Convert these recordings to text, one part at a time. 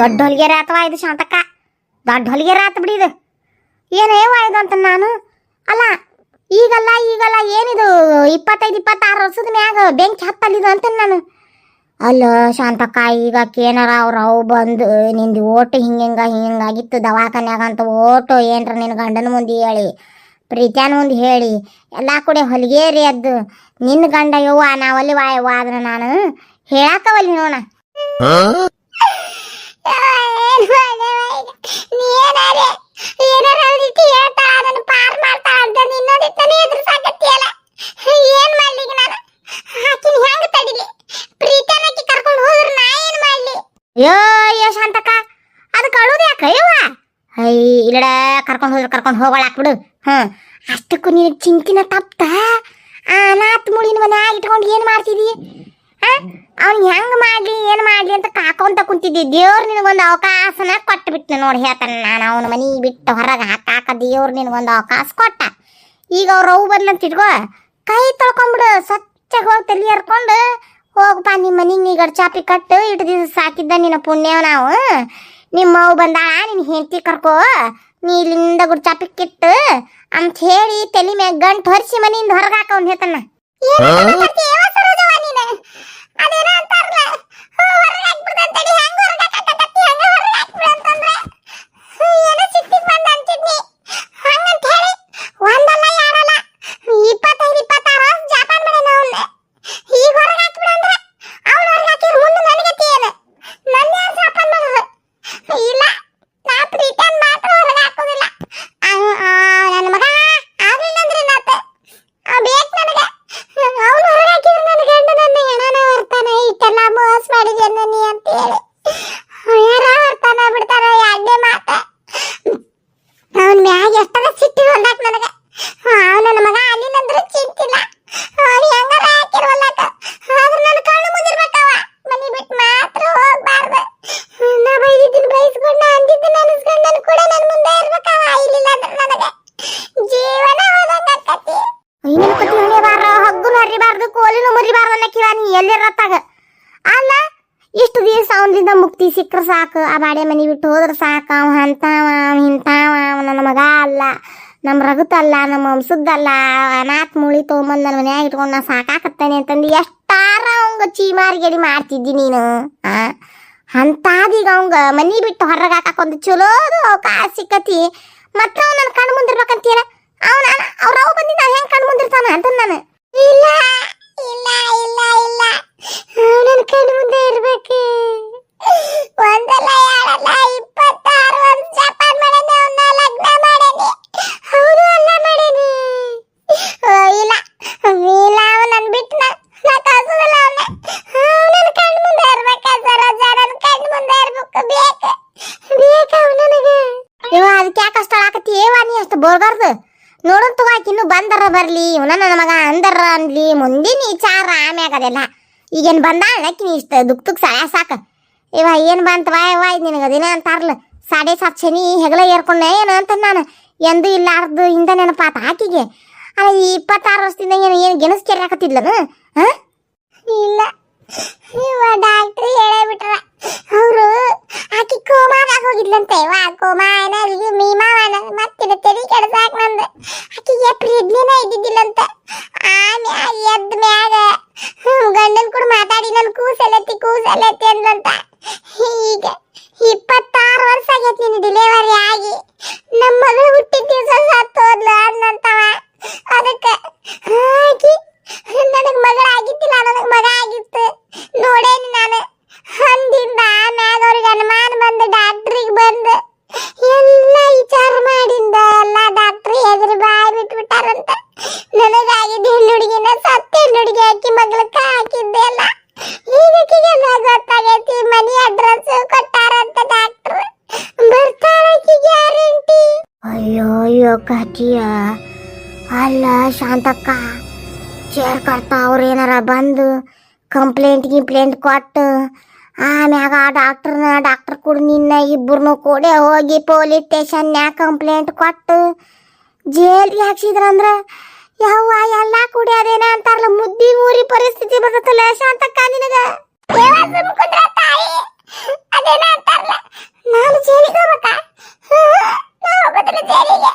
ದೊಡ್ಡ ಹೊಲಿಗೆರೆ ಅಥವಾ ಇದು ಶಾಂತಕ್ಕ? ದೊಡ್ಡ ಹೊಲಿಗೆರೆ ಆತ ಬಿಡಿ ಇದು. ಏನೇ ಇದು ಅಂತ ನಾನು? ಅಲ್ಲ, ಈಗಲ್ಲ ಈಗಲ್ಲ, ಏನಿದು? ಇಪ್ಪತ್ತೈದು, ಇಪ್ಪತ್ತಾರು ವರ್ಷದ ಮ್ಯಾಗ ಬೆಂಕಿ ಹತ್ತಲಿದು ಅಂತ ನಾನು. ಅಲ್ಲ ಶಾಂತಕ್ಕ ಈಗ ಏನಾರ ಅವ್ರ ಅವು ಬಂದು ನಿಂದು ಓಟು ಹಿಂಗಿಂಗ ಹಿಂಗಾಗಿತ್ತು ದವಾಖಾನ್ಯಾಗ ಅಂತ ಓಟು ಏನ್ರ ನಿನ್ನ ಗಂಡನ ಮುಂದೆ ಹೇಳಿ, ಪ್ರೀತ್ಯಾನ ಮುಂದೆ ಹೇಳಿ, ಎಲ್ಲ ಕೂಡ ಹೊಲಿಗೇರಿ ಅದ್ದು. ನಿನ್ನ ಗಂಡ ಯವ್ವ, ನಾವಲ್ಲಿ ವಾಯವ್ವ ಆದ್ರೆ ನಾನು ಹೇಳಕ್ಕವಲ್ಲಿ ನೋಣ ಅಯ್ಯೋ ಅಯ್ಯೋ ಶಾಂತಕ್ಕ ಅದು ಕಳುದು ಯಾಕ ಅಯ್ಯವ್ವ ಅಯ್ಯ ಇಲ್ಲಡ, ಕರ್ಕೊಂಡು ಹೋದ್ರೆ, ಕರ್ಕೊಂಡು ಹೋಗೋಳಾಕ್ ಬಿಡು. ಹ್ಞೂ ಅಷ್ಟಕ್ಕೂ ನೀನು ಚಿಂತಿನ ತಪ್ಪ ಆ, ನಾತ್ ಮುಳಿನ ಮನೆ ಇಟ್ಕೊಂಡು ಏನು ಮಾಡ್ತಿದಿ? ಅವ್ನ್ ಹೆಂಗ್ ಮಾಡ್ಲಿ ಏನ್ ಮಾಡ್ಲಿ ಅಂತ ಕಾಕೊಂತ ಕುಂತಿದ್ದಿ. ದೇವ್ರು ನಿನಗೊಂದು ಅವಕಾಶನ ಕೊಟ್ಟು ಬಿಟ್ಟು ನೋಡಿ ಹೇಳ್ತಾನೆ ನಾನು ಅವನ ಮನಿ ಬಿಟ್ಟು ಹೊರಗೆ ಹಾಕಾಕ ದೇವ್ರು ನಿನಗೊಂದು ಅವಕಾಶ ಕೊಟ್ಟ. ಈಗ ಅವ್ರ ಅವು ಬಂದಂತ ಇಟ್ಕೋ ಕೈ ತೊಳ್ಕೊಂಬಿಡು ಸ್ವಚ್ಛಗೆ ಹೋಗಿ ತಲೆ ಹರ್ಕೊಂಡು ಹೋಗಪ್ಪ ನಿಮ್ಮ ಮನಿಗೆ ನೀ ಚಾಪಿ ಕಟ್ಟು ಇಟ್ಟು ದಿವಸ ಸಾಕಿದ್ದ ನಿನ್ನ ಪುಣ್ಯವ ನಾವು. ನಿಮ್ಮ ಅವು ಬಂದಾಳ ನಿನ್ನ ಹೆಂಡತಿ ಕರ್ಕೋ ನೀ ಇಲ್ಲಿಂದ ಗುಡ್ ಚಾಪಿ ಕಿಟ್ಟು ಅಂತ ಹೇಳಿ ತಲೆ ಮ್ಯಾಗ ಗಂಟು ಹೊರಿಸಿ ಮನಿಯಿಂದ ಹೊರಗೆ ಹಾಕವ್ನ ಹೇಳ್ತಾನ. ಅದೇನೋ ಅಂತಾರಲ್ಲ ಹೊರಗೆ ಹಾಕ್ಬಿಡ್ತಂತಡಿ ಹೆಂಗ್ ಹೊರಗೆ ಹಾಕಕತ್ತಿ ಹಂಗ ಹೊರಗೆ ಹಾಕ್ಬಿಡು ಅಂತಂದ್ರೆ ಏನೋ ಸಿಟ್ಟಿಗೆ ಬಂದ ಅಂತಿದ್ನಿ ಹಂಗಂತ ಹೇಳಿ ಒಂದಲ್ಲ ಯಾರಲ್ಲ ಇಪ್ಪತ್ತೈದು ಇಪ್ಪತ್ತಾರು ವರ್ಷ ಜಾಪಾನ್ ಮಾಡ್ಯಾನ ಅವ್ನ ಈಗ ಹೊರಗೆ ಹಾಕ್ಬಿಡು ಅಂದ್ರೆ ಅವ್ನು ಹೊರಗೆ ಹಾಕಿದ್ರೆ ಮುಂದೆ ನನಗೆ ಏನು ನನ್ನ ಯಾರು ಜಾಪಾನ್ ಮಾಡೋದು ಇಲ್ಲ ನಾ ಪ್ರೀತಿಯನ್ ಮಾತ್ರ ಹೊರಗೆ ಹಾಕೋದಿಲ್ಲ ನನ್ನ ಮಗ ಆಗ್ಲಿಲ್ಲ ಅಂದ್ರೆ ನಾತ ಬೇಕು ನನಗೆ ಅವನು ಹೊರಗೆ ಹಾಕಿದ್ರೆ ನನ್ನ ಗಂಡ ನನ್ನ ಹೆಣನ ಬರ್ತಾನೆ ಇಟ್ಟೆಲ್ಲ ಮೋಸ ಮಾಡಿದ್ಯನ್ನ ನೀ ಅಂತ ಹೇಳಿ ಯಾರ ಬರ್ತಾನ ಬಿಡ್ತಾನ ಎರಡೇ ಮಾತ ಅವನ ಮ್ಯಾಗ ಎಷ್ಟರ ಸಿಟ್ಟಿ ಹೊಂದಾಕ ನನಗೆ ಅವನ ನನ್ನ ಮಗ ಅಲ್ಲಿನಂದ್ರೆ ಚಿಂತಿಲ್ಲ ಅವನು ಹೆಂಗಾರ ಹಾಕಿರ್ವಲ್ಲಕ ಆದ್ರೆ ನನ್ನ ಕಣ್ಣು ಮುಂದಿರ್ಬೇಕವ ಮನಿ ಬಿಟ್ಟು ಮಾತ್ರ ಹೋಗ್ಬಾರ್ದು ನಾ ಬೈದಿದ್ದೀನಿ ಬೈಸ್ಕೊಂಡು ಅಂದಿದ್ದು ನೆನೆಸ್ಕೊಂಡು ನಾನು ಕೂಡ ನನ್ನ ಮುಂದೆ ಇರ್ಬೇಕವ ಇಲ್ಲಿಲ್ಲ ಅಂದ್ರೆ ನನಗೆ ಜೀವನ ಹೋದಂಗಾಕತಿ ಇನ್ನೇನು ಕತಿ ಹೊಡಿಬಾರ್ದು ಹಗ್ಗುನು ಹರಿಬಾರ್ದು ಕೋಲಿನು ಮುರಿಬಾರ್ದು ಅನ್ನಕ್ಕಿವ ನೀ ಎಲ್ಲಿರತ್ತಾಗ ಅಲ್ಲ, ಇಷ್ಟು ದಿವಸ ಅವನಿಂದ ಮುಕ್ತಿ ಸಿಕ್ಕರೆ ಸಾಕು. ಆ ಬಾಡೆ ಮನೆ ಬಿಟ್ಟು ಹೋದ್ರೆ ಸಾಕು. ಅವ ಅಂತಾವ ಇಂತಾವ ನನ್ನ ಮಗ ಅಲ್ಲ. ನಮ್ಮ ರಗತಲ್ಲ ನಮ್ಮ ವಂಶದ್ದಲ್ಲ ಅನಾಥ್ ಮುಳಿ ತೊಗೊಂಬಂದು ನನ್ನ ಮನ್ಯಾಗ ಇಟ್ಕೊಂಡು ನಾ ಸಾಕಾಕತ್ತೇನೆ ಅಂತಂದು ಎಷ್ಟಾರ ಅವಂಗ ಚೀಮಾರಿಗೇಡಿ ಮಾಡ್ತಿದ್ದಿ ನೀನು, ಆ? ಅಂತಾದೀಗ ಅವಂಗ ಮನಿ ಬಿಟ್ಟು ಹೊರಗೆ ಚಲೋದು ಕಾಸು ಸಿಕ್ಕತಿ. ಮತ್ತೆ ಅವ್ನು ನನ್ನ ಕಣ್ಣು ಮುಂದಿರ್ಬೇಕಂತೀರ ಅವನ ಅವ್ರ ಅವ್ ಬಂದಿದ್ದ ಹೆಂಗ್ ಕಣ್ಣು ಮುಂದಿರ್ತಾನ ಅಂತ ನಾನು. ಇಲ್ಲ. ಇಲ್ಲ ಇಲ್ಲ ಇಲ್ಲ. ನನ್ನ ಕಣ್ಣು ಮುಂದೆ ಇರ್ಬೇಕು. ಒಂದಲ್ಲ ಎರಡಲ್ಲ ಇಪ್ಪತ್ತಾರು ವರ್ಷ ಜಪಾನ್ ಮಾಡೇನಿ ಅವನ್ನ ಲಗ್ನ ಮಾಡೇನಿ. ಹೌದು ಅಲ್ಲ ಮಾಡೇನಿ. ಇಲ್ಲ. ಇಲ್ಲ ಅವ ನನ್ ಬಿಟ್ಟು ನಾ ಕಾಸೋದಲ್ಲ ಅವನ್ನ ನನ್ನ ಕಣ್ಣು ಮುಂದೆ ಇರಬೇಕು ಸರೋಜ? ನನ್ನ ಕಣ್ಣು ಮುಂದೆ ಇರ್ಬೇಕು. ಬೇಕು. ಬೇಕು ಅವನಿಗೆ ಇವ ಅದಕ್ಕೆ ಯಾಕೆ ಅಷ್ಟು ಆಕತಿ ಏವ ನೀ ಅಷ್ಟು ಬೋರ್ಬಾರ್ದು ತಗೋಕ್ ಇನ್ನು ಬಂದರ ಬರ್ಲಿ ಇವನ ನನ್ನ ಮಗ ಅಂದರ ಅನ್ಲಿ ಮುಂದಿನ ವಿಚಾರ ಆಮ್ಯಾಗ ಅದೆಲ್ಲ. ಈಗೇನು ನಕ್ಕಿ ಇಷ್ಟ ದುಕ್ ದುಕ್ ಸಾಯ ಸಾಕ. ಇವ ಏನು ಬಂತ ವಾಯ್ ವಾಯ್ ನಿನಗೆ ಅದೇನೇ ಅಂತಾರಲ್ಲ ಸಾಡೆ ಸಾತ್ ಶನಿ ಹೆಗಲ ಏರ್ಕೊಂಡೆ, ಏನು ಅಂತ ನಾನು. ಎಂದು ಇಲ್ಲಾರ್ದು ಹಿಂದೆ ನೆನಪಾತ ಆಕಿಗೆ. ಅಲ್ಲ, ಈ ಇಪ್ಪತ್ತಾರು ವರ್ಷದಿಂದ ಏನು ಏನು ಗೆಣಸ್ ಕೆರ್ಯಾಕತ್ತಿದ್ಲನು ಹಾ? ಇಲ್ಲ. ಇವ ಡಾಕ್ಟ್ರಿ ಹೇಳೇ ಬಿಟ್ರ. ಅವರು ಆಕಿ ಕೋಮಾದಾಗ ಹೋಗಿದ್ಲಂತೆ. ವಾ, ಕೋಮಾ ಏನಾದ್ರು ಮೀಮಾವನ ಮತ್ತಿನ ತೆರಿ ಕೆಡಸಾಕ್ ನಂದು. ಆಕಿಗೆ ಪ್ರೆಗ್ನೆನ ಇದ್ದಿದ್ದಿಲ್ಲಂತ. ಆಮ್ಯಾಗ ಎದ್ದ ಮ್ಯಾಗ ಗಂಡನ್ ಕೂಡ ಮಾತಾಡಿ ನನ್ ಕೂಸಲತ್ತಿ ಕೂಸಲತ್ತಿ ಅಂದ್ಲಂತ. ಈಗ ಇಪ್ಪತ್ತಾರು ವರ್ಷ ಆಗೈತಿ ನಿನ್ನ ಡಿಲಿವರಿ ಆಗಿ. ನಮ್ಮ ಮಗಳು ಹುಟ್ಟಿದ ದಿವಸ ಸತ್ತು ಹೋದ್ಲು ಅಂದಂತವ ಅದಕ್ಕೆ ಆಕಿ ನನಗ್ ಮಗಳ ಆಗಿದ್ದಿಲ್ಲ ನನಗ್ ಮಗ ಆಗಿತ್ತು. ನೋಡೇನಿ ನಾನು. ಅಂದಿಂದ ನಾನು ಅವ್ರಿಗೆ ಅನುಮಾನ ಬಂದು ಡಾಕ್ಟ್ರಿಗೆ ಬಂದು, ಎಲ್ಲ ವಿಚಾರ ಮಾಡಿಂದ, ಎಲ್ಲ ಡಾಕ್ಟ್ರ್ ಎದುರು ಬಾಯಿ ಬಿಟ್ಬಿಟ್ಟಾರಂತ. ನನಗಾಗಿದ್ದ ಹೆಣ್ಣುಡುಗಿನ ಸತ್ತ ಹೆಣ್ಣು ಹುಡುಗಿ ಹಾಕಿ ಮಗಳಕ್ಕ ಹಾಕಿದ್ದೆ ಅಲ್ಲ. ಈಗಕ್ಕಿಗೆ ಗೊತ್ತಾಗೈತಿ? ಮನಿ ಅಡ್ರೆಸ್ ಕೊಟ್ಟಾರಂತ ಡಾಕ್ಟ್ರ್ ಬರ್ತಾಳಕ್ಕಿ ಗ್ಯಾರಂಟಿ ಅಯ್ಯೋ ಅಯ್ಯೋ ಕಾಟಿಯ ಅಲ್ಲ, ಶಾಂತಕ್ಕ ಚೇರ್ ಕರ್ತಾ ಅವ್ರು ಏನಾರ ಬಂದು ಕಂಪ್ಲೇಂಟ್ ಗಿಂಪ್ಲೇಂಟ್ ಕೊಟ್ಟು ಆಮ್ಯಾಗ ಆ ಡಾಕ್ಟರ್ನ ಡಾಕ್ಟರ್ ಕೂಡ ನಿನ್ನ ಇಬ್ಬರನ್ನು ಕೂಡ ಹೋಗಿ ಪೊಲೀಸ್ ಸ್ಟೇಷನ್ನ್ಯಾಗ ಕಂಪ್ಲೇಂಟ್ ಕೊಟ್ಟು ಜೇಲ್ಗೆ ಹಾಕ್ಸಿದ್ರಂದ್ರೆ ಯಾವ ಎಲ್ಲ ಕುಡಿಯೋದೇನ ಅಂತಾರಲ್ಲ, ಮುದ್ದಿ ಮೂರಿ ಪರಿಸ್ಥಿತಿ ಬರ್ತಲ್ಲ ಶಾಂತಕ್ಕ ನಿನಗ? ನಾನು ಜೇಲಿಗೆ ಹೋಗ್ಬೇಕಾ? ಹೋಗೋದಿಲ್ಲ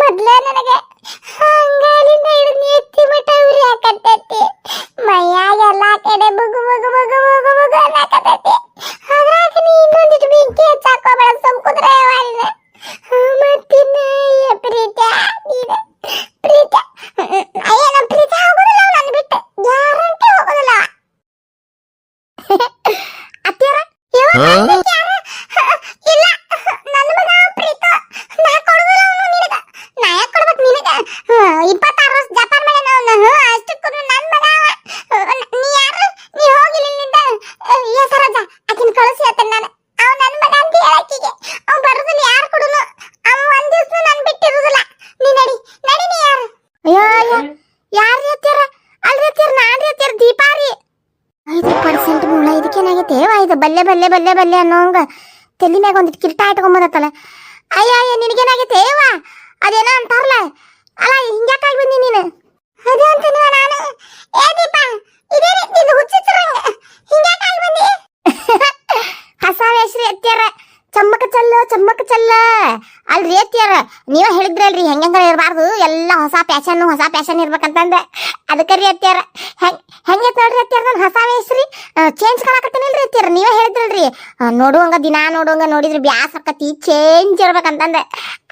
ಮೊದಲೇ ನನಗೆ ಅಂಗಾಲಿಂದ ಹಿಡಿದು ಎತ್ತಿ ಮಟ ಉರಿ ಹಾಕತ್ತೈತಿ ಮೈಯಾಗೆಲ್ಲ ಕಡೆ ಬುಗು ಬುಗು ಬುಗು ಬುಗು ಬುಗು ಅನ್ನಕತ್ತೈತಿ. ಆದ್ರೆ ಬಲ್ಲೆ ಬಲ್ಲೆ ಬಲ್ಲೆ ಬಲ್ಲೆ ಅನ್ನೋಂಗ ತಲೆ ಮ್ಯಾಗ ಒಂದಿಟ್ಟು ಕಿರ್ಟ ಇಟ್ಕೊಂಬದತ್ತಲ್ಲ. ಅಯ್ಯ ಅಯ್ಯ, ನಿನಗೇನಾಗೈತೆ? ಏವ ಅದೇನೋ ಅಂತಾರಲ್ಲ ಅಲ್ಲ ಹಿಂಗ್ಯಾಕಾಗಿ ಬಂದಿ ನೀನು? ಅದೇ ಅಂತೀನಿ ನಾನು. ಏ ದೀಪ, ಇದೇ ರೀತಿ ಹುಚ್ಚಿಚ್ಚರಂಗ. ಹಿಂಗ್ಯಾಕಾಗಿ ಬಂದಿ ಹೊಸ ವೇಶ್ರಿ ಅತ್ಯಾರ ಚಮ್ಮಕ ಚಲ್ಲ ಚಮ್ಮಕ ಚಲ್ಲ. ಅಲ್ರಿ ಅತ್ಯಾರ ನೀವ ಹೇಳಿದ್ರಲ್ರಿ, ಹೆಂಗ ಇರಬಾರ್ದು? ಎಲ್ಲ ಹೊಸ ಪ್ಯಾಶನ್ ಹೊಸ ಪ್ಯಾಶನ್ ಇರ್ಬೇಕಂತಂದ. ಅದಕ್ಕೆ ರೀ ಅತ್ಯಾರ ಹೆಂಗ್ ಹೆಂಗೈತ್ ನೋಡ್ರಿ ಅತ್ಯಾರ ನಾನು ಹೊಸ ರೀ? ಚೇಂಜ್ ಕಾಣಕತ್ತೀನಿಲ್ರಿ ಅತ್ಯಾರ ನೀವೇ ಹೇಳಿದ್ರಲ್ರಿ. ನೋಡುವಂಗ ದಿನಾ ನೋಡುವಂಗ ನೋಡಿದ್ರೆ ಬ್ಯಾಸ್ ಆಕತಿ ಚೇಂಜ್ ಇರ್ಬೇಕಂತಂದ.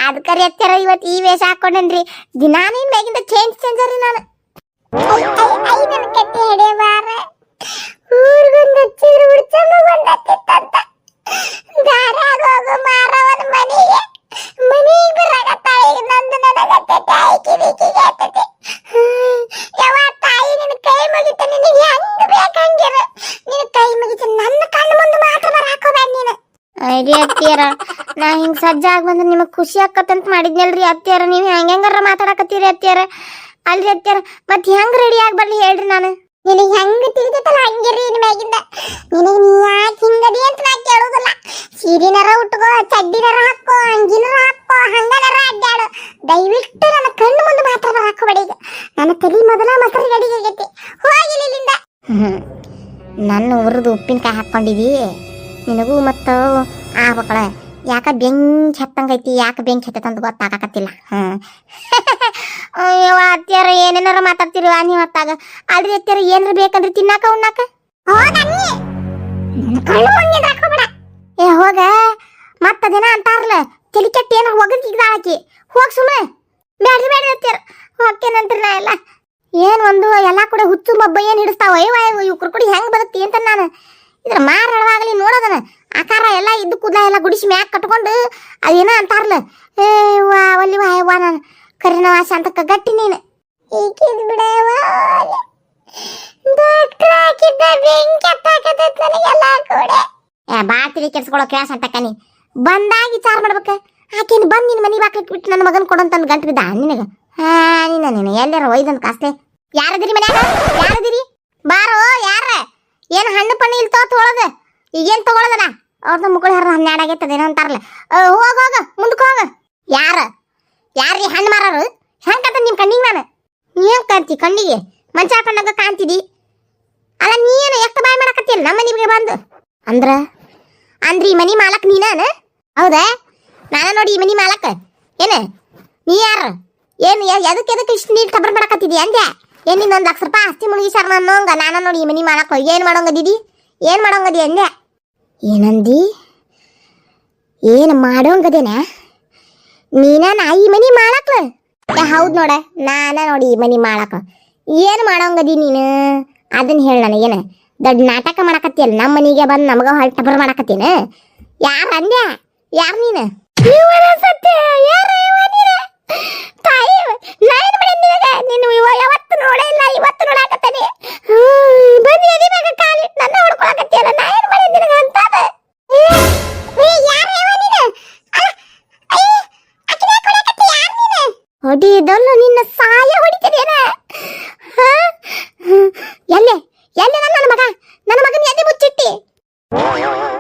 ಅದಕ್ಕೆ ರೀ ಇವತ್ತು ಈ ವೇಷ ಹಾಕೊಂಡೇನ್ರಿ. ದಿನಾ ನೀನ್ ಮ್ಯಾಗಿಂದ ಚೇಂಜ್ ಚೇಂಜ್ ರೀ ನಾನು. ಕಟ್ಟಿ ಹಿಡಿಯಬಾರ. ಊರ್ಗೊಂದು ಹಚ್ಚಿದ್ರು ಹುಡ್ಚಮ್ಮ ಬಂದತ್ತಿತ್ತಂತ. ದಾರ್ಯಾಗ ಹೋಗು ಮಾರವನ ಮನೆಗೆ. ಮನೆಗೆ ಬರಾಕತ್ತಾಳ ಈಗ ತಾಯಿ ಯಾವ ತಾಯಿ ನಿನ್ನ ಕೈ ಮುಗಿತ ನಿನಗೆ ಹೆಂಗ್ ನಿನ್ನ ಕೈ ನನ್ನ ಕಣ್ಣು ಮುಂದೆ ಮಾತ್ರ ಬರಾಕೋಬೇಡ ನೀನು ಐಡಿ ಅತ್ತಿಯರ, ನಾ ಹಿಂಗ್ ಸಜ್ಜಾಗಿ ಬಂದ್ರೆ ನಿಮಗ್ ಖುಷಿ ಆಕತ್ತಂತ ಮಾಡಿದ್ನಲ್ರಿ ಅತ್ತಿಯರ, ನೀವು ಹೆಂಗಾರ ಮಾತಾಡಕತ್ತೀರಿ ಅತ್ತಿಯರ? ಅಲ್ರಿ ಅತ್ತಿಯರ ಮತ್ ಹೆಂಗ್ ರೆಡಿ ಆಗಿ ಬರ್ಲಿ ಹೇಳ್ರಿ ನಾನು. ನಿನಗೆ ಹೆಂಗ್ ತಿಳಿದೈತಲ್ಲ ಹಂಗಿರಿ ರೀ ಮ್ಯಾಗಿಂದ? ನಿನಗೆ ನೀ ಯಾಕೆ ಹಿಂಗದಿ ಸೀರಿನರ ಉಟ್ಕೋ, ಚಡ್ಡಿನರ ಹಾಕೋ ಅಂಗಿನರ ಹಾಕೋ ಹಂಗನರ ಅಡ್ಡಾಡು ದಯವಿಟ್ಟು ನನ್ನ ಕಣ್ಣು ಮುಂದೆ ಮಾತ್ರ ಬರಾಕೋಬೇಡಿ ಈಗ. ನನ್ನ ತಲೆ ಮೊದಲ ಮೊಸರು ಗಡಿಗೆ ಆಗೈತಿ ಹೋಗಿಲ್ಲ ಇಲ್ಲಿಂದ ನನ್ನ ಉರಿದು ಉಪ್ಪಿನಕಾಯಿ ಹಾಕ್ಕೊಂಡಿದಿ. ನಿನಗೂ ಮತ್ತು ಆ ಮಕ್ಕಳ ಯಾಕ ಬೆಂಕಿ ಹತ್ತಂಗೈತಿ, ಯಾಕೆ ಬೆಂಕಿ ಹತ್ತಂತ ಗೊತ್ತಾಗಕತ್ತಿಲ್ಲ. ಹ್ಞೂ ಅತ್ಯಾರ ಏನೇನಾರ ಮಾತಾಡ್ತೀರಿ ನೀವು ಹೊತ್ತಾಗ ಅಲ್ರಿ ಅತ್ತಿಯಾರ ಏನಾರ ಬೇಕಂದ್ರೆ ತಿನ್ನಾಕ ಉಣ್ಣಾಕ. ಏ, ಹೋಗ. ಮತ್ತದೇನ ಅಂತಾರಲ್ಲ ತಿಲಿಕೆಟ್ ಏನು ಹೋಗಕ್ಕೆ ಒಗದಿದ್ದಾಳಕಿ ಹೋಗಿ ಸುಮ್ಮನೆ ಬ್ಯಾಡ್ರಿ ಬ್ಯಾಡ್ರಿ ಅಂತೀರ ಹೋಗ್ತೇನಂತ್ರಿ ನಾ ಎಲ್ಲ. ಏನ್ ಒಂದು, ಎಲ್ಲ ಕೂಡ ಹುಚ್ಚು ಮಬ್ಬ ಏನ್ ಹಿಡಿಸ್ತಾವ? ಅಯ್ಯವ ಇವ್ ಕುಡಿ ಹೆಂಗ್ ಬರುತ್ತೆ ಅಂತ ನಾನು. ಇದ್ರ ಮಾರಳವಾಗಲಿ ನೋಡೋದನ. ಆಕಾರ ಎಲ್ಲ ಇದ್ದು ಕೂದಲ ಎಲ್ಲ ಗುಡಿಸಿ ಮ್ಯಾಕ್ ಕಟ್ಕೊಂಡು, ಅದೇನ ಅಂತಾರಲ್ಲ. ಏ, ವಾ, ಒಲ್ಲಿ, ವಾ ವಾ, ನಾನು ಕರಿನ ವಾಸ ಅಂತ ಗಟ್ಟಿ ನೀನು. ಈಗಿದ್ ಬಿಡವ ಡಾಕ್ಟರ್ ಹಾಕಿದ್ದ ಬೆಂಕಿ ಹತ್ತಾಕತೈತ್ ನನಗೆಲ್ಲ ಕೂಡ. ಬಾತಿರಿ ಕೆಡ್ಸ್ಕೊಳ್ಳೋ ಕ್ಯಾಸ್ ಅಂತ ಕನಿ ಬಂದಾಗಿ ವಿಚಾರ ಮಾಡ್ಬೇಕ. ಆಕೇನು ಬಂದು ನಿನ್ನ ಮನೆ ಬಾಕ್ಲಿಕ್ ಬಿಟ್ಟು ನನ್ನ ಮಗನ ಕೊಡಂತಂದ್ ಗಂಟು ಬಿದ್ದ. ನಿನಗೆ? ಹಾ ನಿನ್ನ ನೀನು. ಎಲ್ಲಾರ ಒಯ್ದಂತ ಕಾಸ್ತೆ ಯಾರದಿರಿ ಮನ್ಯಾಗ? ಯಾರದಿರಿ? ಬಾರೋ, ಯಾರ? ಏನು ಹಣ್ಣು ಪಣ್ಣು ಇಲ್ಲಿ ತೋ ತೊಗೊಳದ ಈಗೇನು ತಗೊಳದನ? ಅವ್ರದ್ದು ಮುಕ್ಕಳು ಹರ ಹನ್ನೆರಡು ಆಗೈತದ ಏನೋ ಅಂತಾರಲ್ಲ. ಹೋಗ ಹೋಗ. ಮುಂದಕ್ಕೆ ಹೋಗ. ಯಾರ? ಯಾರ್ರಿ ಹಣ್ಣು ಮಾರೋರು? ಹೆಂಗ್ ಕಾಂತ ನಿಮ್ ಕಣ್ಣಿಗೆ ನಾನು? ನೀವು ಕಾಂತಿ ಕಣ್ಣಿಗೆ? ಮಂಚ ಹಾಕೊಂಡಾಗ ಕಾಣ್ತಿದಿ? ಅಲ್ಲ, ನೀನು ಎಷ್ಟು ಬಾಯ್ ಮಾಡಕತ್ತಿಲ್ಲ ನಮ್ಮ ನಿಮಗೆ ಬಂದು? ಅಂದ್ರ? ಅಂದ್ರಿ ಈ ಮನಿ ಮಾಲಕ್ ನೀನಾನ? ಹೌದಾ? ನಾನ ನೋಡಿ ಈ ಮನಿ ಮಾಲಕ್. ಏನ? ನೀ ಯಾರು? ಏನು ಎದಕ್ಕೆ ಎದಕ್ಕೆ ಇಷ್ಟು ನೀರು ಟಬರ್ ಮಾಡಕತ್ತಿದಿ ಅಂದ್ಯಾ? ಏನ್ ನಿನ್ನ ಒಂದು ಲಕ್ಷ ರೂಪಾಯಿ ಆಸ್ತಿ ಮುಳುಗಿಸಾರ ಅನ್ನೋಂಗ ನಾನ ನೋಡಿ ಈ ಮನಿ ಮಾಲಕ್ ಏನ್ ಮಾಡೋಂಗ ದೀದಿ? ಏನ್ ಮಾಡೋಂಗದಿ ಅಂದೆ ಏನಂದಿ? ಏನು ಮಾಡೋಂಗದೇನ? ನೀನ ನಾ ಈ ಮನಿ ಮಾಡಕ್ಲ ಹೌದ್ ನೋಡ, ನಾನ ನೋಡಿ ಈ ಮನಿ ಮಾಡಕ ಏನ್ ಮಾಡೋಂಗದಿ ನೀನು? ಅದನ್ನ ಹೇಳ ನನಗೇನ. ದೊಡ್ಡ ನಾಟಕ ಮಾಡಕತ್ತಿಯಲ್ಲ ನಮ್ಮ ಮನಿಗೆ ಬಂದು ನಮಗ ಹೊಳ್ ಟಬರ್ ಮಾಡಕತ್ತೀನ. ಯಾರ ಅಂದ್ಯ? ಯಾರ ನೀನು? ತಾಯಿ ನಾನು ಬಿಡಿ ನಿನಗ, ನೀನು ಇವ ಯಾವತ್ತು ನೋಡೇ ಇಲ್ಲ, ಇವತ್ತು ನೋಡಾಕತ್ತೇನೆ.